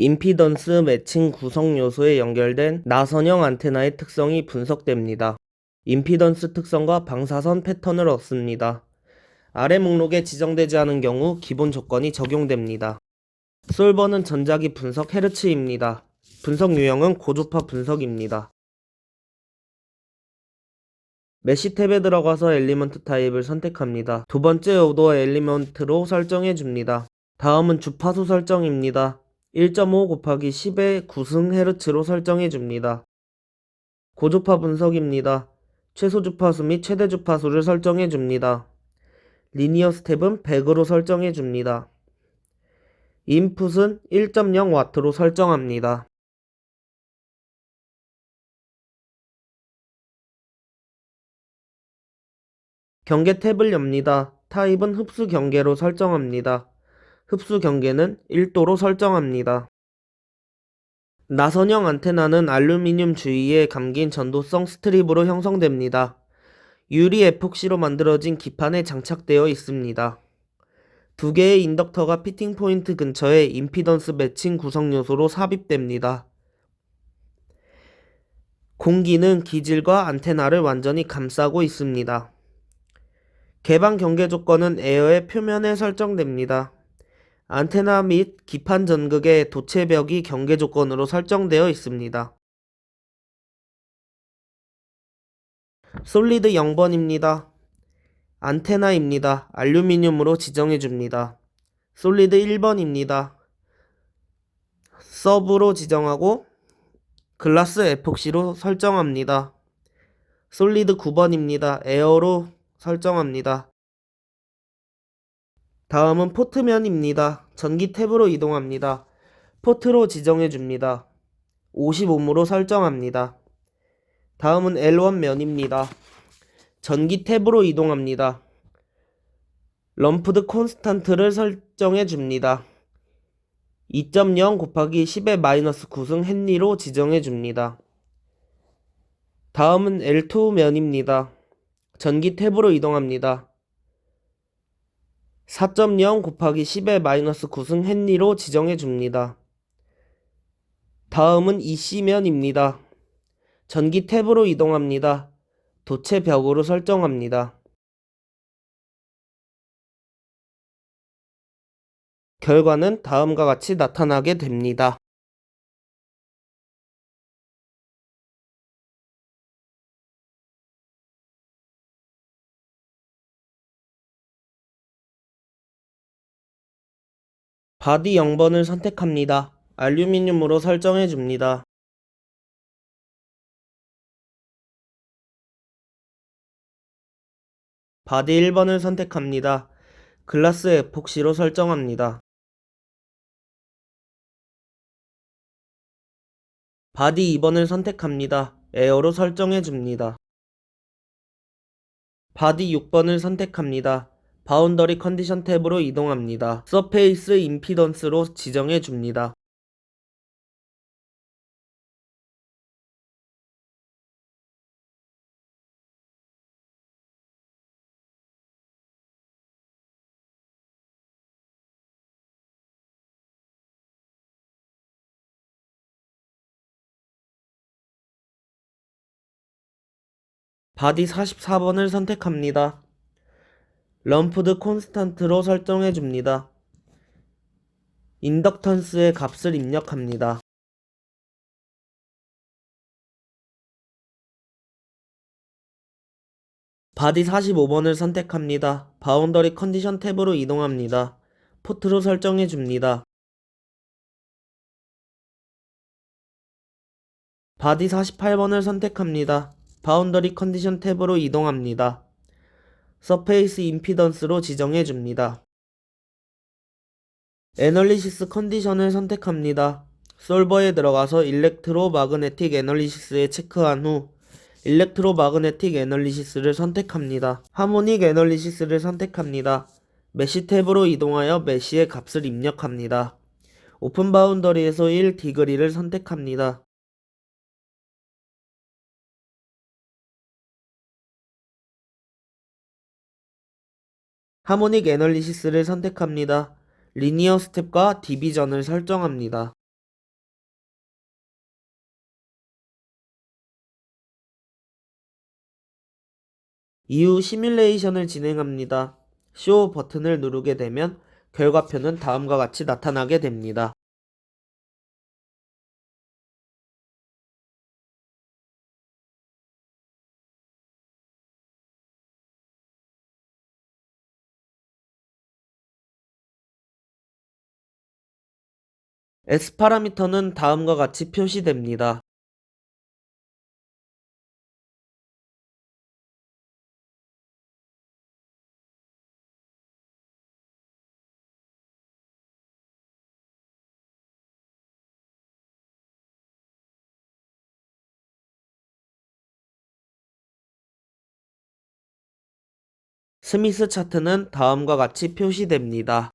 임피던스 매칭 구성 요소에 연결된 나선형 안테나의 특성이 분석됩니다. 임피던스 특성과 방사선 패턴을 얻습니다. 아래 목록에 지정되지 않은 경우 기본 조건이 적용됩니다. 솔버는 전자기 분석 헤르츠입니다. 분석 유형은 고주파 분석입니다. 메시 탭에 들어가서 엘리먼트 타입을 선택합니다. 두 번째 오더 엘리먼트로 설정해 줍니다. 다음은 주파수 설정입니다. 1.5 곱하기 10의 9승 헤르츠로 설정해 줍니다. 고주파 분석입니다. 최소 주파수 및 최대 주파수를 설정해 줍니다. 리니어 스텝은 100으로 설정해 줍니다. 인풋은 1.0W로 설정합니다. 경계 탭을 엽니다. 타입은 흡수 경계로 설정합니다. 흡수 경계는 1도로 설정합니다. 나선형 안테나는 알루미늄 주위에 감긴 전도성 스트립으로 형성됩니다. 유리 에폭시로 만들어진 기판에 장착되어 있습니다. 두 개의 인덕터가 피팅 포인트 근처에 임피던스 매칭 구성 요소로 삽입됩니다. 공기는 기질과 안테나를 완전히 감싸고 있습니다. 개방 경계 조건은 에어의 표면에 설정됩니다. 안테나 및 기판 전극의 도체벽이 경계 조건으로 설정되어 있습니다. 솔리드 0번입니다. 안테나입니다. 알루미늄으로 지정해 줍니다. 솔리드 1번입니다. 서브로 지정하고 글라스 에폭시로 설정합니다. 솔리드 9번입니다. 에어로 설정합니다. 다음은 포트면입니다. 전기 탭으로 이동합니다. 포트로 지정해 줍니다. 50옴으로 설정합니다. 다음은 L1 면입니다. 전기 탭으로 이동합니다. 럼프드 콘스탄트를 설정해 줍니다. 2.0 곱하기 10의 마이너스 9승 헨리로 지정해 줍니다. 다음은 L2 면입니다. 전기 탭으로 이동합니다. 4.0 곱하기 10의 마이너스 9승 헨리로 지정해 줍니다. 다음은 EC면입니다. 전기 탭으로 이동합니다. 도체 벽으로 설정합니다. 결과는 다음과 같이 나타나게 됩니다. 바디 0번을 선택합니다. 알루미늄으로 설정해 줍니다. 바디 1번을 선택합니다. 글라스 에폭시로 설정합니다. 바디 2번을 선택합니다. 에어로 설정해 줍니다. 바디 6번을 선택합니다. 바운더리 컨디션 탭으로 이동합니다. 서페이스 임피던스로 지정해 줍니다. 바디 44번을 선택합니다. 럼프드 콘스탄트로 설정해 줍니다. 인덕턴스의 값을 입력합니다. 바디 45번을 선택합니다. 바운더리 컨디션 탭으로 이동합니다. 포트로 설정해 줍니다. 바디 48번을 선택합니다. 바운더리 컨디션 탭으로 이동합니다. 서페이스 임피던스로 지정해 줍니다. 애널리시스 컨디션을 선택합니다. 솔버에 들어가서 일렉트로 마그네틱 애널리시스에 체크한 후 일렉트로 마그네틱 애널리시스를 선택합니다. 하모닉 애널리시스를 선택합니다. 메시 탭으로 이동하여 메시의 값을 입력합니다. 오픈 바운더리에서 1 디그리를 선택합니다. 하모닉 애널리시스를 선택합니다. 리니어 스텝과 디비전을 설정합니다. 이후 시뮬레이션을 진행합니다. 쇼 버튼을 누르게 되면 결과표는 다음과 같이 나타나게 됩니다. S 파라미터는 다음과 같이 표시됩니다. 스미스 차트는 다음과 같이 표시됩니다.